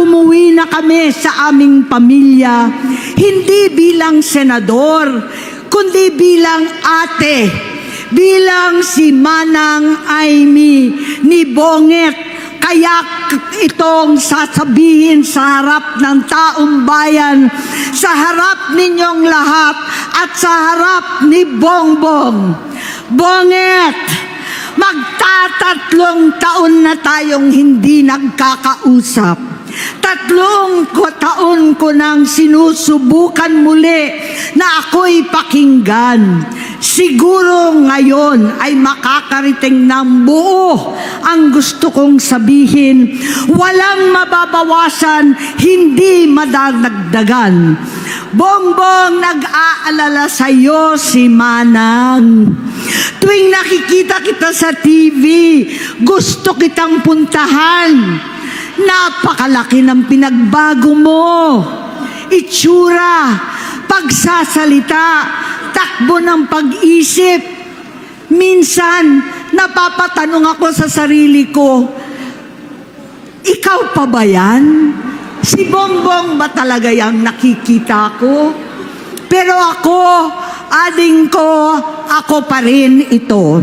umuwi na kami sa aming pamilya, hindi bilang senador, kundi bilang ate, bilang si Manang Aimee ni Bonget. Kaya itong sasabihin sa harap ng taong bayan, sa harap ninyong lahat at sa harap ni Bongbong. Bonget! Magtatatlong taon na tayong hindi nagkakausap. Tatlong taon ko nang sinusubukan muli na ako'y pakinggan. Siguro ngayon ay makakariting ng buo ang gusto kong sabihin. Walang mababawasan, hindi madadagdagan. Bongbong, nag-aalala sa iyo si Manang. Tuwing nakikita kita sa TV, gusto kitang puntahan. Napakalaki ng pinagbago mo. Itsura, pagsasalita, takbo ng pag-isip. Minsan, napapatanong ako sa sarili ko, ikaw pa ba yan? Si Bongbong ba talaga yung nakikita ko? Pero ako, ading ko, ako pa rin ito.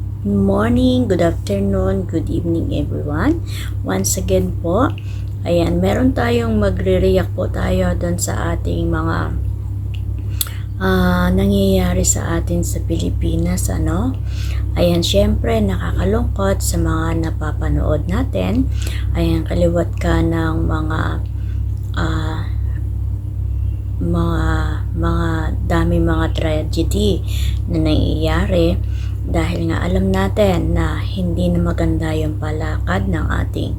morning, good afternoon, good evening everyone. Once again po, ayan, meron tayong magre-react po tayo doon sa ating mga ah, nangyayari sa atin sa Pilipinas, ano? Ayan, syempre, nakakalungkot sa mga napapanood natin. Ayan, kaliwat ka ng mga ah, mga mga dami mga tragedy na nangyayari dahil nga alam natin na hindi na maganda yung palakad ng ating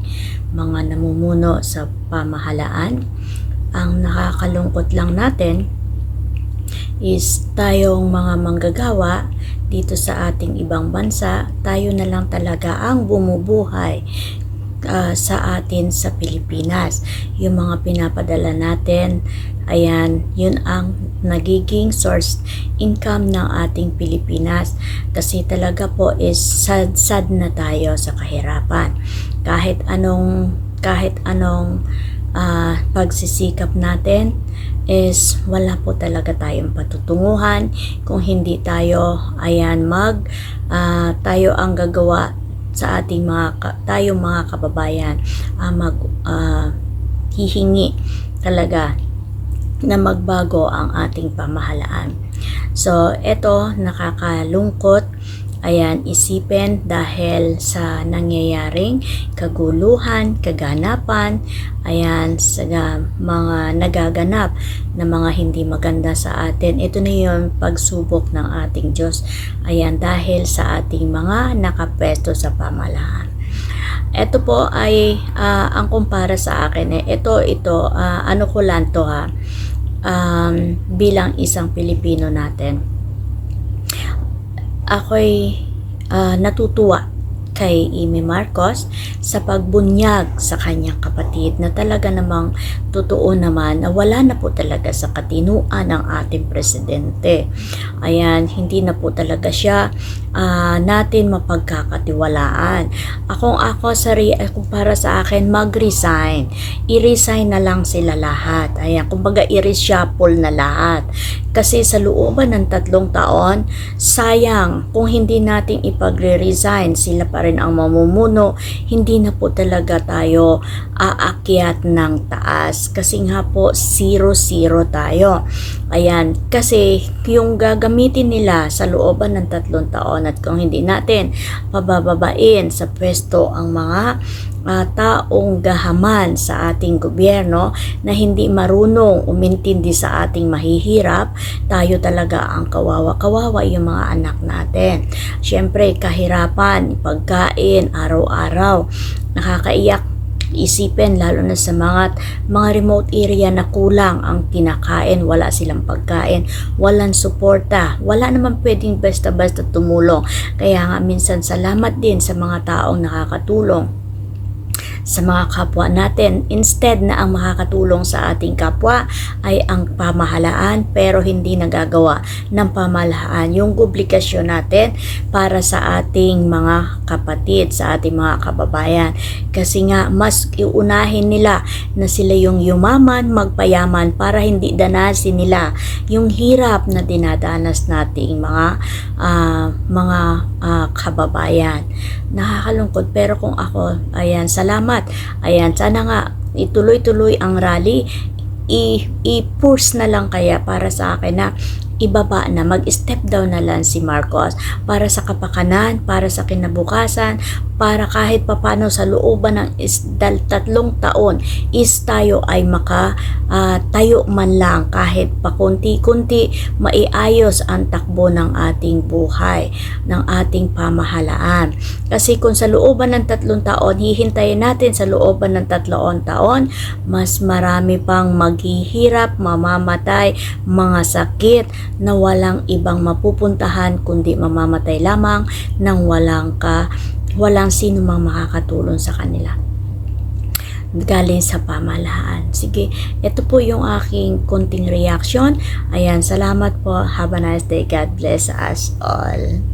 mga namumuno sa pamahalaan. Ang nakakalungkot lang natin is tayong mga manggagawa dito sa ating ibang bansa, tayo na lang talaga ang bumubuhay ah, sa atin sa Pilipinas. Yung mga pinapadala natin, ayan, yun ang nagiging source income ng ating Pilipinas. Kasi talaga po is sad, sad na tayo sa kahirapan. Kahit anong, kahit anong ah, pagsisikap natin is wala po talaga tayong patutunguhan kung hindi tayo ayan mag ah, tayo ang gagawa sa ating mga tayong mga kababayan ah, mag ah, hihingi talaga na magbago ang ating pamahalaan. So, eto nakakalungkot Ayan, isipin dahil sa nangyayaring kaguluhan, kaganapan, ayan, sa ga- mga nagaganap na mga hindi maganda sa atin. Ito na yung pagsubok ng ating Diyos. Ayan, dahil sa ating mga nakapwesto sa pamalaan. Ito po ay ah, ang kumpara sa akin eh. Ito, ito, ah, ano ko lang to ha, um, bilang isang Pilipino natin ako'y ah, natutuwa kay Amy Marcos sa pagbunyag sa kanyang kapatid na talaga namang totoo naman na wala na po talaga sa katinuan ng ating presidente. Ayan, hindi na po talaga siya ah, natin mapagkakatiwalaan. Akong ako sa kung para sa akin mag-resign. I-resign na lang sila lahat. Ayan, kumbaga i-reshuffle na lahat. Kasi sa looban ng tatlong taon, sayang kung hindi natin ipagre-resign, sila pa rin ang mamumuno, hindi na po talaga tayo aakyat ng taas. Kasi nga po, zero-zero tayo. Ayan, kasi yung gagamitin nila sa looban ng tatlong taon at kung hindi natin pabababain sa pwesto ang mga ah, taong gahaman sa ating gobyerno na hindi marunong umintindi sa ating mahihirap, tayo talaga ang kawawa-kawawa yung mga anak natin. Siyempre, kahirapan, pagkain, araw-araw, nakakaiyak isipin lalo na sa mga mga remote area na kulang ang kinakain, wala silang pagkain, walang suporta, wala naman pwedeng basta-basta tumulong. Kaya nga minsan salamat din sa mga taong nakakatulong sa mga kapwa natin. Instead na ang makakatulong sa ating kapwa ay ang pamahalaan pero hindi nagagawa ng pamahalaan yung obligasyon natin para sa ating mga kapatid, sa ating mga kababayan. Kasi nga mas iunahin nila na sila yung yumaman, magpayaman para hindi danasin nila yung hirap na dinadanas nating mga ah, mga ah, kababayan. Nakakalungkot pero kung ako, ayan, salamat. Ayan, sana nga ituloy-tuloy ang rally. I-push na lang kaya para sa akin na ibaba na, mag-step down na lang si Marcos para sa kapakanan, para sa kinabukasan, para kahit papano sa looban ng is, dal, tatlong taon is tayo ay maka ah, tayo man lang kahit pakunti-kunti maiayos ang takbo ng ating buhay, ng ating pamahalaan. Kasi kung sa looban ng tatlong taon, hihintayin natin sa looban ng tatlong taon, mas marami pang maghihirap, mamamatay, mga sakit na walang ibang mapupuntahan kundi mamamatay lamang nang walang ka walang sino mang makakatulong sa kanila galing sa pamahalaan. Sige, ito po yung aking konting reaction. Ayan, salamat po. Have a nice day. God bless us all.